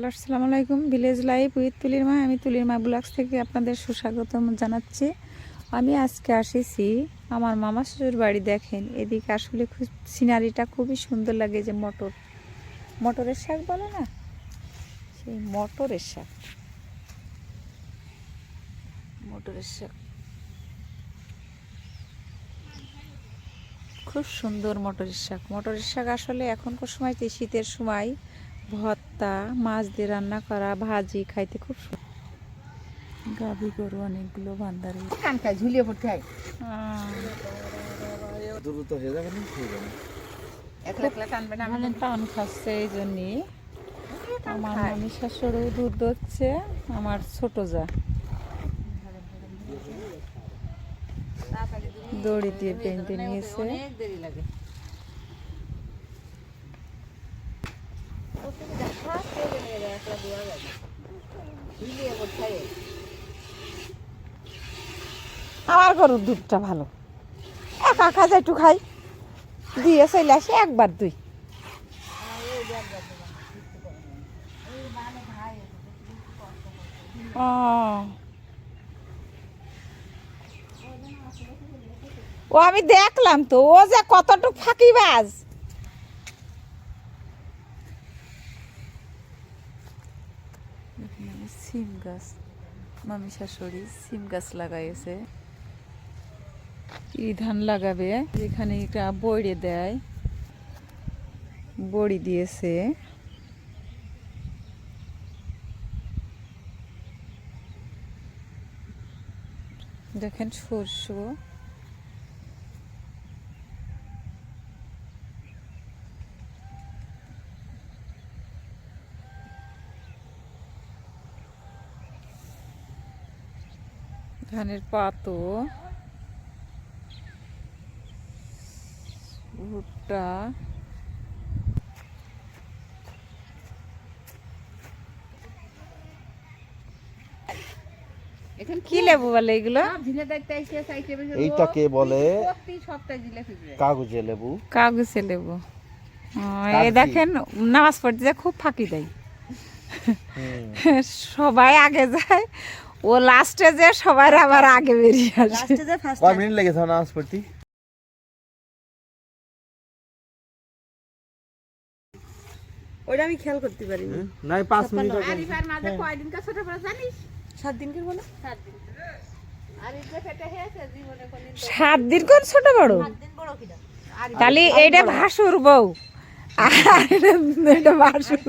Hello, আসসালামু আলাইকুম। Village life with তুলির মা আমি তুলির মা ব্লগস থেকে আপনাদের সুস্বাগতম জানাচ্ছি। আমি আজকে আসেছি আমার মামা শ্বশুর বাড়ি দেখেন। এদিকে আসলে খুব সিনারিটা খুবই সুন্দর লাগে যে মটর। মটরের শাক বলে না? সেই মটরের শাক। মটরের শাক। খুব সুন্দর মটরের শাক। মটরের শাক আসলে এখনকার সময় শীতের সময় ভর্তা মাছ দিয়ে রান্না করা ভাজি খাইতে খুব সুন্দর গাভি গরু অনেকগুলো বান্দারি কানকা ঝুলিয়ে পড়তে হয়। দ্রুত হয়ে যাবে না হয়ে যাবে একলা একলা টানবে না টান খাচ্ছে এই জন্যে আমার মামি শাশুড়ও দুধ দচ্ছে আমার ছোট যা। দড়ি দিয়ে পেনতে নিয়েছে। অনেক দেরি লাগে ঝুলিয়ে পড়তে হয় আমার গরুর দুধটা ভালো। একা খাজা একটু খাই। দিয়ে চলে আসে একবার দুই। ও, আমি দেখলাম তো, ও যে কতটুক ফাঁকিবাজ। সিম গাছ, মামি শাশুড়ি সিম গাছ লাগাইছে। কি ধান লাগাবে? যেখানে একটা বড়ি দেয়, বড়ি দিয়েছে। দেখেন সরষ। ধানের পাতো। ভুট্টা। কি লেবু বলে এগুলো? সব ঝিলে দেখতে আইছে সাইতে বসে এইটাকে বলে? কাগজে লেবু। কাগজে লেবু। দেখেন নামাজ পড়তে যায় খুব ফাঁকি দেয়। সবাই আগে যায় ও লাস্টে যে সবার আবার আগে বেরিয়ে আসে। কয় মিনিট লেগেছে নামাজ পড়তে? ওইটা আমি খেয়াল করতে পারি নাই পাঁচ মিনিট আরিফার মাঝে কয়দিন কা ছোট বড় জানিস? সাত দিন কে বলে সাত দিন। আরিফ যে ফেটে হয়েছে জীবনে কোনদিন সাত দিন কোন ছোট বড়? দিন বড় কিনা? তাহলে এইটা ভাসুর বউ। আর এটা- এটা ভাসুর।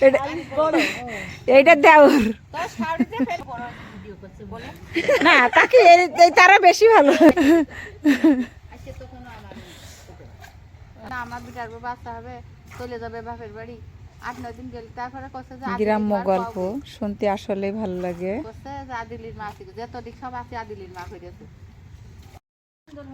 এটা এইটা দেওর। না তাকে এই- তারা বেশি ভালো। আমার বিটার বাচ্চা হবে চলে যাবে বাপের বাড়ি। আট নয় দিন গেলে তারপরে যে গ্রাম্য গল্প শুনতে আসলে ভালো লাগে। আদিলির মা আছে যত দিক সব আছে আদিলির মা করেছে সুন্দর